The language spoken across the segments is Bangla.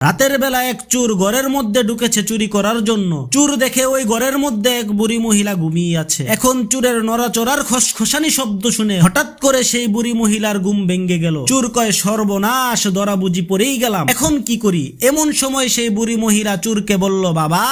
রাতের বেলা এক চুর ঘরের মধ্যে ঢুকেছে চুরি করার জন্য। চুর দেখে ওই ঘরের মধ্যে এক বুড়ি মহিলা ঘুমিয়ে আছে। এখন চুরের নড়াচড়ার খসখসানি শব্দ শুনে হঠাৎ করে সেই বুড়ি মহিলার ঘুম ভেঙ্গে গেল। চুর কয়, সর্বনাশ, দরা বুঝি পড়েই গেলাম। এখন কি করি? এমন সময় সেই বুড়ি মহিলা চুরকে বলল, বাবা,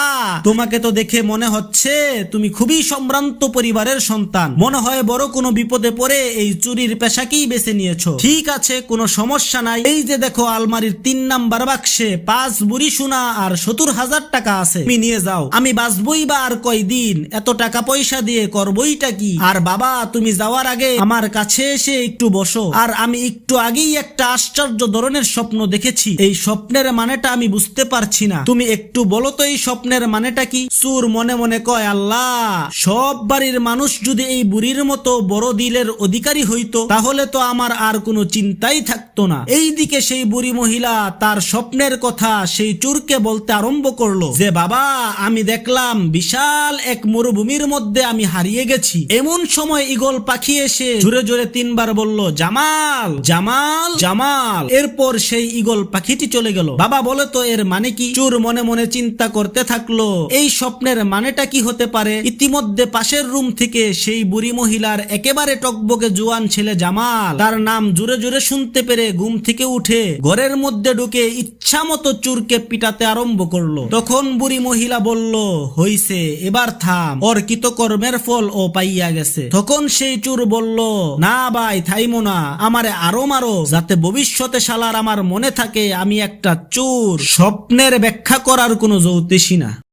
তোমাকে তো দেখে মনে হচ্ছে তুমি খুবই সম্ভ্রান্ত পরিবারের সন্তান। মনে হয় বড় কোনো বিপদে পড়ে এই চুরির পেশাকেই বেছে নিয়েছো। ঠিক আছে, কোনো সমস্যা নাই। এই যে দেখো, আলমারির তিন নাম্বার বাক্সে পাঁচ বুড়ি সোনা আর সত্তর হাজার টাকা আছে। তুমি নিয়ে যাও। আমি বাঁচবই বা আর কয়দিন? এত টাকা পয়সা দিয়ে করবইটা কি? আর বাবা, তুমি যাওয়ার আগে আমার কাছে এসে একটু বসো। আর আমি একটু আগেই একটা আশ্চর্য ধরনের স্বপ্ন দেখেছি। এই স্বপ্নের মানেটা আমি বুঝতে পারছি না। তুমি একটু বলো তো এই স্বপ্নের মানেটা কি? সুর মনে মনে কয়, আল্লাহ, সব বাড়ির মানুষ যদি এই বুড়ির মতো বড় দিলের অধিকারী হইতো, তাহলে তো আমার আর কোনো চিন্তাই থাকতো না। এইদিকে সেই বুড়ি মহিলা তার স্বপ্নের কথা সেই চুরকে বলতে আরম্ভ করল যে, বাবা, আমি দেখলাম বিশাল এক মরুভূমির মধ্যে আমি হারিয়ে গেছি। এমন সময় ইগল পাখি এসে জোরে জোরে তিনবার বলল, জামাল জামাল জামাল। এরপর সেই ইগল পাখিটি চলে গেল। বাবা, বলে তো, এর মানে কি? চুর মনে মনে চিন্তা করতে থাকল, এই স্বপ্নের মানেটা কি হতে পারে? ইতিমধ্যে পাশের রুম থেকে সেই বুড়ি মহিলার একেবারে টকবকে জোয়ান ছেলে জামাল, তার নাম জোরে জোরে শুনতে পেরে ঘুম থেকে উঠে ঘরের মধ্যে ঢুকে ইচ্ছা মতো চুরকে পিটাতে আরম্ভ করল। তখন বুড়ি মহিলা বলল, হইছে, এবার থাম। ওর কৃতকর্মের ফল ও পাইয়া গেছে। তখন সেই চুর বলল, না ভাই, থাইমো না। আমারে আরও মারো, যাতে ভবিষ্যতে শালার আমার মনে থাকে আমি একটা চুর। স্বপ্নের ব্যাখ্যা করার কোনো জ্যোতিষী না।